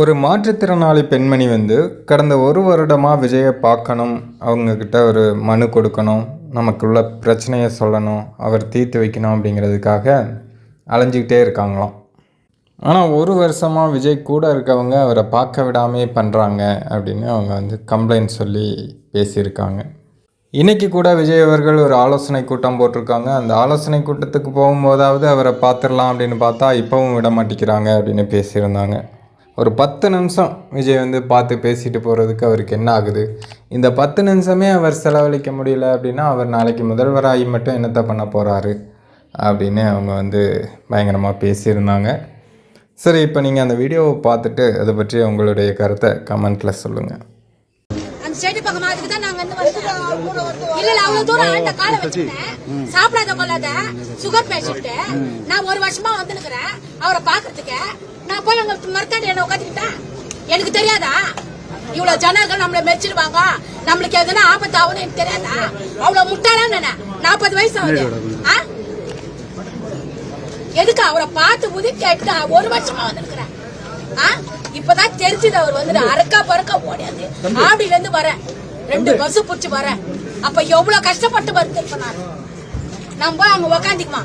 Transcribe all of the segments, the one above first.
ஒரு மாற்றுத்திறனாளி பெண்மணி வந்து கடந்த ஒரு வருடமாக விஜயை பார்க்கணும் அவங்கக்கிட்ட ஒரு மனு கொடுக்கணும் நமக்குள்ள பிரச்சனையை சொல்லணும் அவர் தீர்த்து வைக்கணும் அப்படிங்கிறதுக்காக அலைஞ்சிக்கிட்டே இருக்காங்களாம். ஆனால் ஒரு வருஷமாக விஜய் கூட இருக்கவங்க அவரை பார்க்க விடாமே பண்ணுறாங்க அப்படின்னு அவங்க வந்து கம்ப்ளைண்ட் சொல்லி பேசியிருக்காங்க. இன்னைக்கு கூட விஜய் அவர்கள் ஒரு ஆலோசனை கூட்டம் போட்டிருக்காங்க. அந்த ஆலோசனை கூட்டத்துக்கு போகும்போதாவது அவரை பார்த்துடலாம் அப்படின்னு பார்த்தா இப்போவும் விட மாட்டேங்கிறாங்க அப்படின்னு பேசியிருந்தாங்க. ஒரு பத்து நிமிஷம் விஜய் வந்து பார்த்து பேசிட்டு போகிறதுக்கு அவருக்கு என்ன ஆகுது? இந்த பத்து நிமிஷமே அவர் செலவழிக்க முடியல அப்படின்னா அவர் நாளைக்கு முதல்வராகி மட்டும் என்னத்தை பண்ண போகிறாரு அப்படின்னு அவங்க வந்து பயங்கரமாக பேசியிருந்தாங்க. சரி இப்போ நீங்கள் அந்த வீடியோவை பார்த்துட்டு அதை பற்றி உங்களுடைய கருத்தை கமெண்ட்டில் சொல்லுங்கள் செடி பக்கமா அதுக்கு தான் நாங்க வந்து இல்ல இல்ல அவ்வளவு தூரம் ஆண்ட சாப்பிடாத கொள்ளாத சுகர் பேஷண்ட் நான் ஒரு வருஷமா வந்துனுக்குறேன் அவரை பாக்குறதுக்கு நான் போய் அங்க மரத்தாண்டி என்ன உட்காந்துக்கிட்டேன் எனக்கு தெரியாதா? இவ்வளவு ஜனங்கள் நம்மள மெச்சிடுவாங்க. நம்மளுக்கு எதுனா ஆபத்து ஆகுதுன்னு எனக்கு தெரியாதா? அவ்வளவு முட்டாளா நானு நாற்பது வயசு ஆகுது? எதுக்கு அவரை பார்த்து புதி கேட்டு ஒரு வருஷமா வந்திருக்கிறேன்? இப்பதான் தெரிஞ்சது அவர் வந்து அறக்கா பறக்க ஓடியாது ஆவடியில இருந்து வரேன். ரெண்டு பஸ் புடிச்சு வரேன். அப்ப எவ்வளவு கஷ்டப்பட்டு வருது இப்ப நான் போய் அங்க உக்காந்துக்குமா?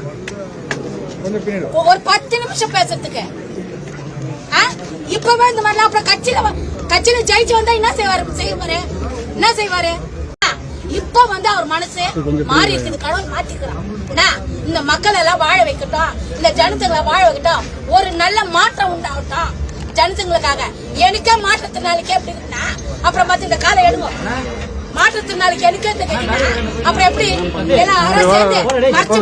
ஒரு பத்து நிமிஷம் பேசுறதுக்கு? இப்பவே இந்த மாதிரிலாம் அப்புறம் கட்சியில கட்சியில ஜெயிச்சு வந்தா என்ன செய்வாரு செய்வாரு என்ன செய்வாரு இப்ப வந்து அவர் மனசு மாறி இருக்குது கடவுள் மாத்திக்கிறான்? இந்த மக்கள் எல்லாம் வாழ வைக்கட்டும் இந்த ஜனத்துங்களை வாழ வைக்கட்டும் ஒரு நல்ல மாற்றம் உண்டாகட்டும் ஜனத்துங்களுக்காக எனக்கே மாற்றத்தினாலுக்கே எப்படி இருக்குன்னா அப்புறம் பார்த்து இந்த காலை எடுங்க மாற்றத்தினாலுக்கு எனக்கே அப்புறம் எப்படி எல்லாம் அரசு